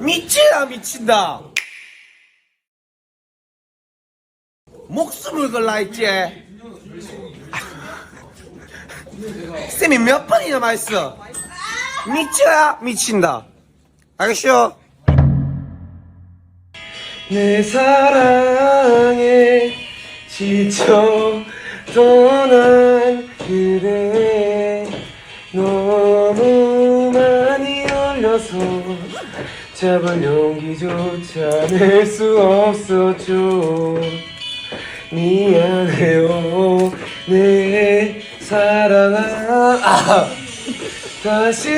미치다 미친다. 목숨을 걸라 했지. 쌤이 몇 번이나 말했어? 미쳐야 미친다. 알겠쇼? 내 사랑에 지쳐 떠난 그대 너무 많이 올려서 잡을 용기조차 낼 수 없었죠 미안해요. 내 사랑아. 아, 다시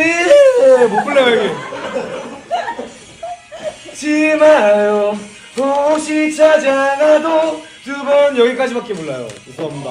못 불러요 이게 지 마요. 혹시 찾아가도 두 번 여기까지밖에 몰라요. 죄송합니다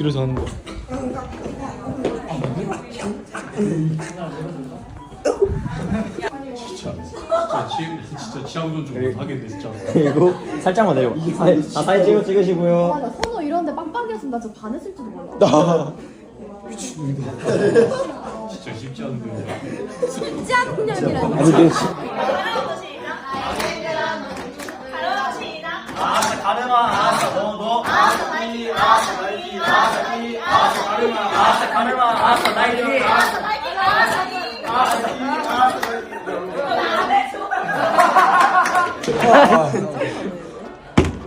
뒤로 자는 거 그리고 살짝만 내려. 사진, 아, 사진 찍어 찍으시고요. 맞아 선호 이런데 빡빡이었으면 나 진짜 반했을지도 몰라. 쉽지 않은 년이라니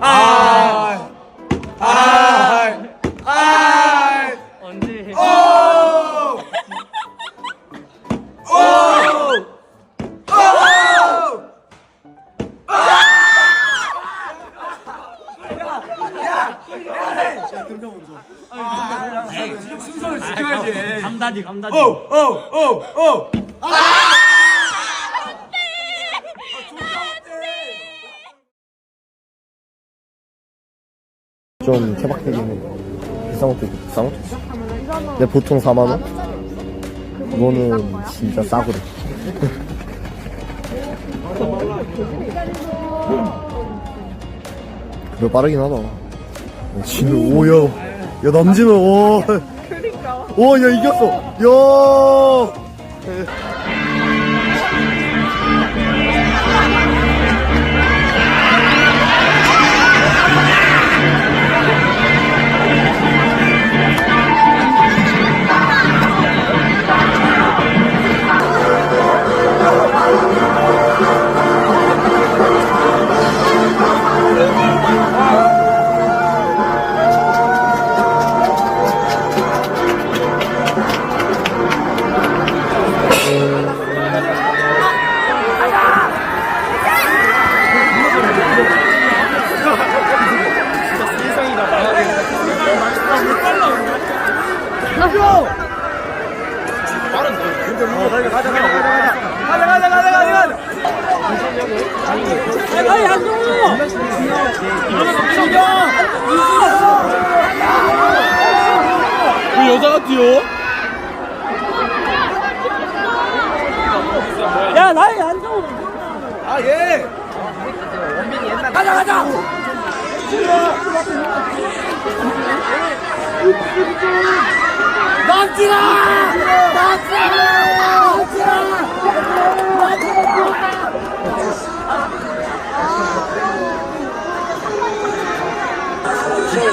ああ。 감다디 감다디. 어어어어. 좀 케바케긴 해 비싼 것도 있고 비싼 것도 있어 근데 보통 4만원? 그거는 진짜 싸구려. 그래 빠르긴 하다. 야, 진우 오야 야 남진우 오 오 야 이겼어. 야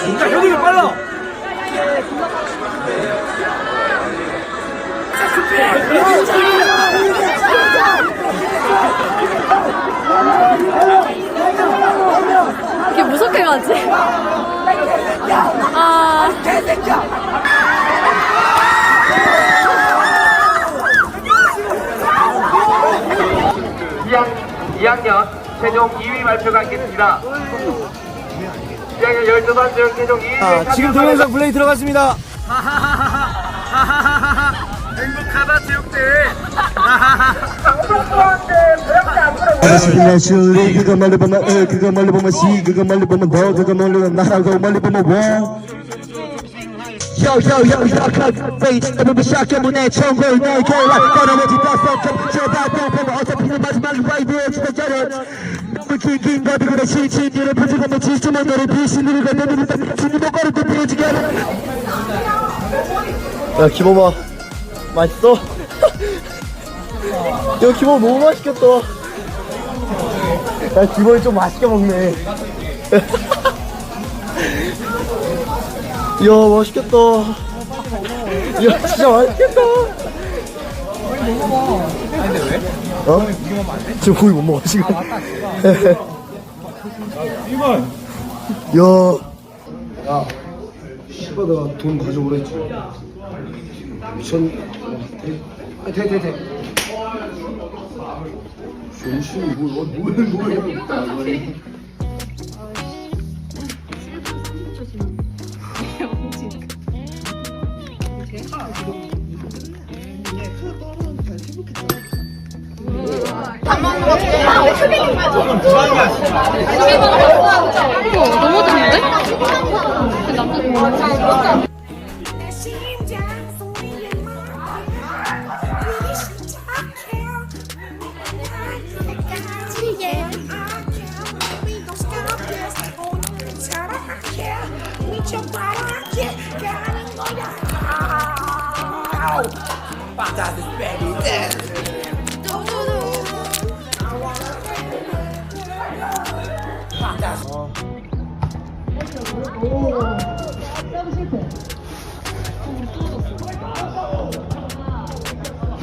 진짜 효딩이 빨라! 이렇게 무섭게 가지? 아. 2학년 최종 2위 발표가 있겠습니다. 2학년 12번 중 최종 2위 아, 지금 동영상 플레이 들어갔습니다. 행복하다 체육대. 슈리 그거 멀리 보면 으 그거 멀리 보면 시 그거 멀리 보면 너 그거 멀리 보면 나라고 멀리 보면 워. Yo yo yo yo cut face 너무 시작해문에 천골 너에게 와 꺼내내지 다섯 점 제발 또 보면 어차피는 마지막 라이브에 진짜 저런 긴긴 거리 그래 실친 일을 보지고 뭐 지수만 너를 비신으로 가 너는 일단 주니 목걸이 또 보여주게 야 김호마. 맛있어? 야 김호마 너무 맛있겠다 야 김호이 좀 맛있게 먹네 이야 맛있겠다 이야 진짜 맛있겠다 근데 왜? 어? 지금 고기 못 먹어 지금 이번 야 씨발 내가 돈 가져오라 했지 미쳤 아, 돼, 돼, 돼. 정신이 뭐, 뭐해, 뭐해. 너무 좋은데? 심장 바다는 베리데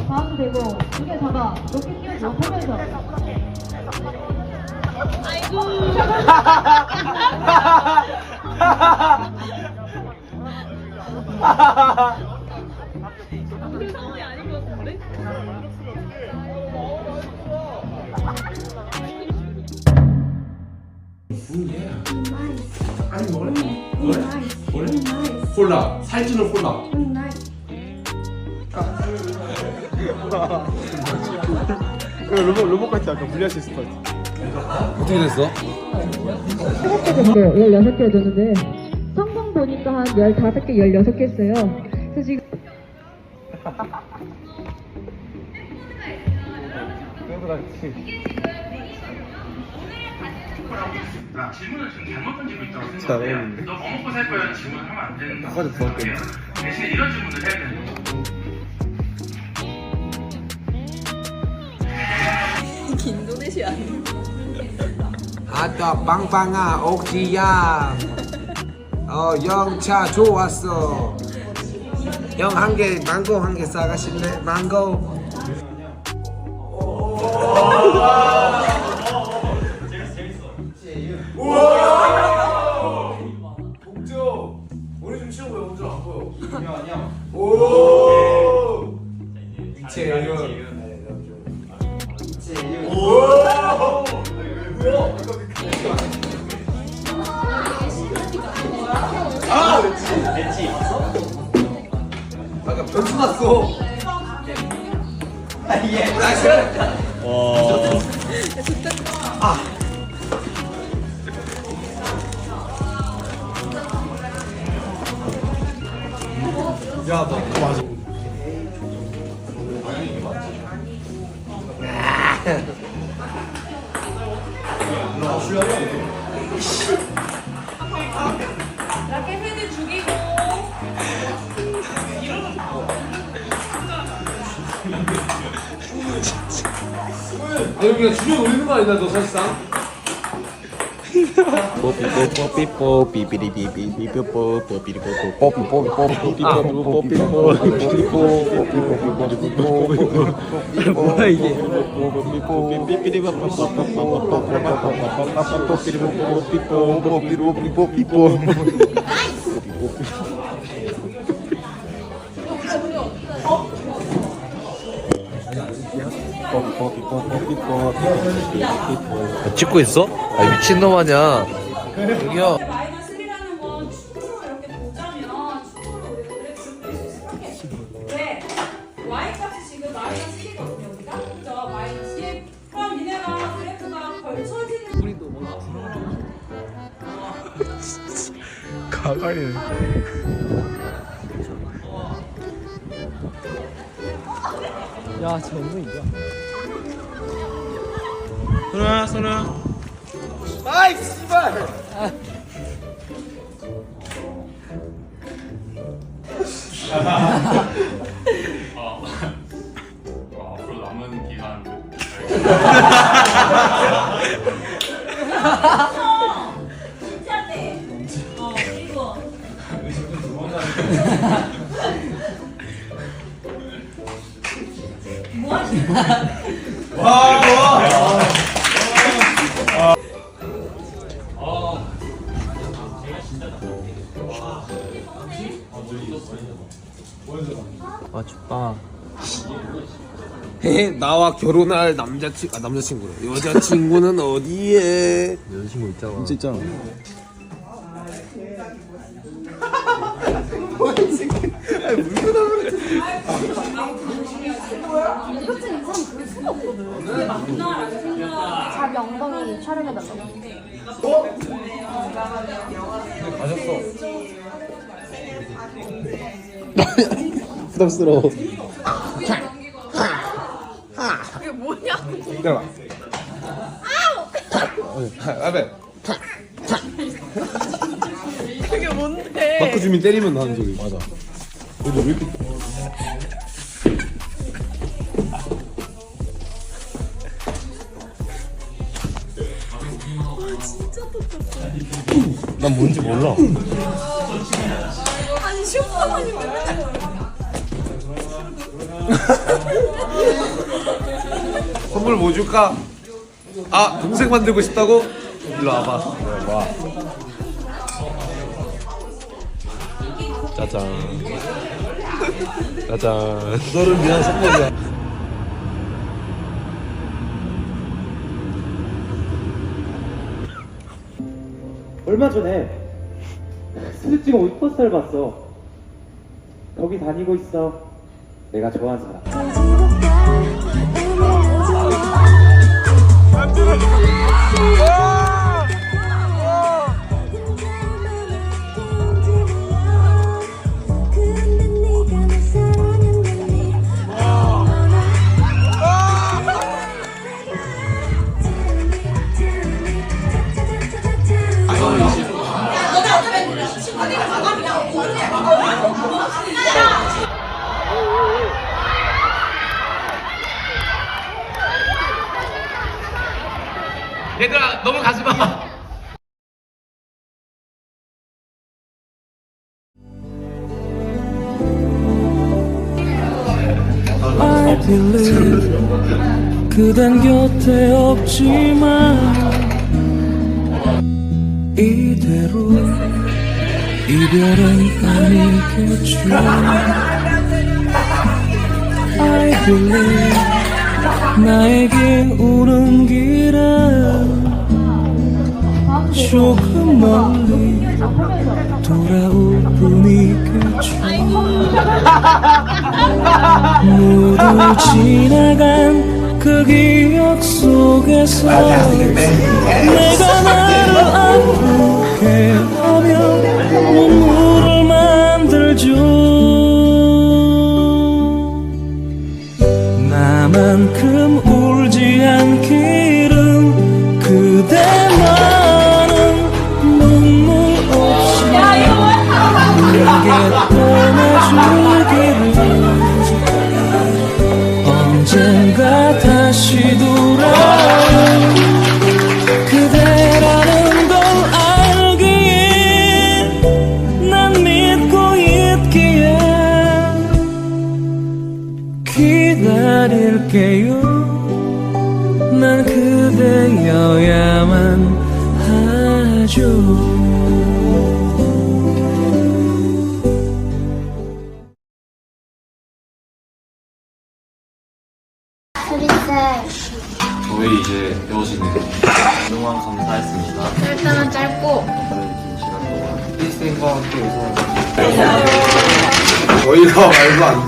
다음 되고 두개 잡아. 높이 뛰어서 보면서 콜라. 살찌는 콜라. 로봇, 로봇 같지? 아까 분리할 수 있을 것 같아. 어떻게 됐어? 16개 줬는데 성공 보니까 한 15개, 16개 했어요. 그래서 지금 질문을 잘못 던지고 있다고 생각해요. 너뭐 먹고 살 거야? 질문을 하면 안 되는 거 생각해요. 대신에 이런 질문을 해야 되는 거죠. 아따 빵빵아 옥지야. 어 영차 좋았어. 영 한 개 망고 한 개 싸가실래? 망고. 아니 우리 가 올리는 거너 사실상? 이게? 찍고 있어? 아 미친놈 아니야 여기요 마이너스 1이라는 건 축으 로 이렇게 보자면 축으로 이렇게 헷갈리네. 야, 저 엉덩이야. 선우야 선우야 아이 씨발. 결혼할 남자친 아 남자친구래. 여자친구는 어디에? 여자친구 있잖아. 진짜 있잖아. 자기 엉덩이 촬영해달라고. 부담스러워. 기다려. 아베. 그게 뭔데? 마크 주민 때리면 나는 소리 맞아 근데 왜 이렇게 난 뭔지 몰라. 선물 뭐 줄까? 아 동생 만들고 싶다고? 일로 와봐. 짜잔 짜잔 너를 위한 선물이야. 얼마 전에 옷 포스터를 봤어. 거기 다니고 있어. 내가 좋아하는 사람. Woo! Believe 그댄 곁에 없지만 이대로 이별은 아니겠죠. I believe 나에게 오는 길은 조금 멀리 돌아올 뿐이겠죠 모두 지나간 그 기억 속에서 내가 나를 아프게 하며 눈물을 만들죠 나만큼 울지 않기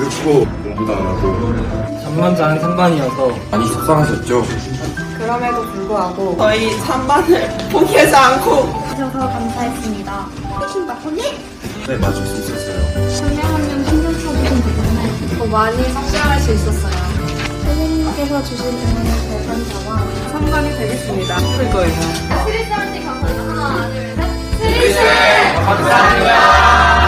공부도 안 하고 잠만장 3반이어서 많이 속상하셨죠? 그럼에도 불구하고 저희 3반을 포기하지 않고 주셔서 감사했습니다. 네 맞을 수 있었어요 한명한명 신경 써주신 덕분에 더 많이 성장할 수 있었어요. 선생님께서 주신 응원의 대상자와 3반이 되겠습니다. 그럴 거예요. 스리스한테 감사합니다. 하나, 둘, 셋. 스리스! 그대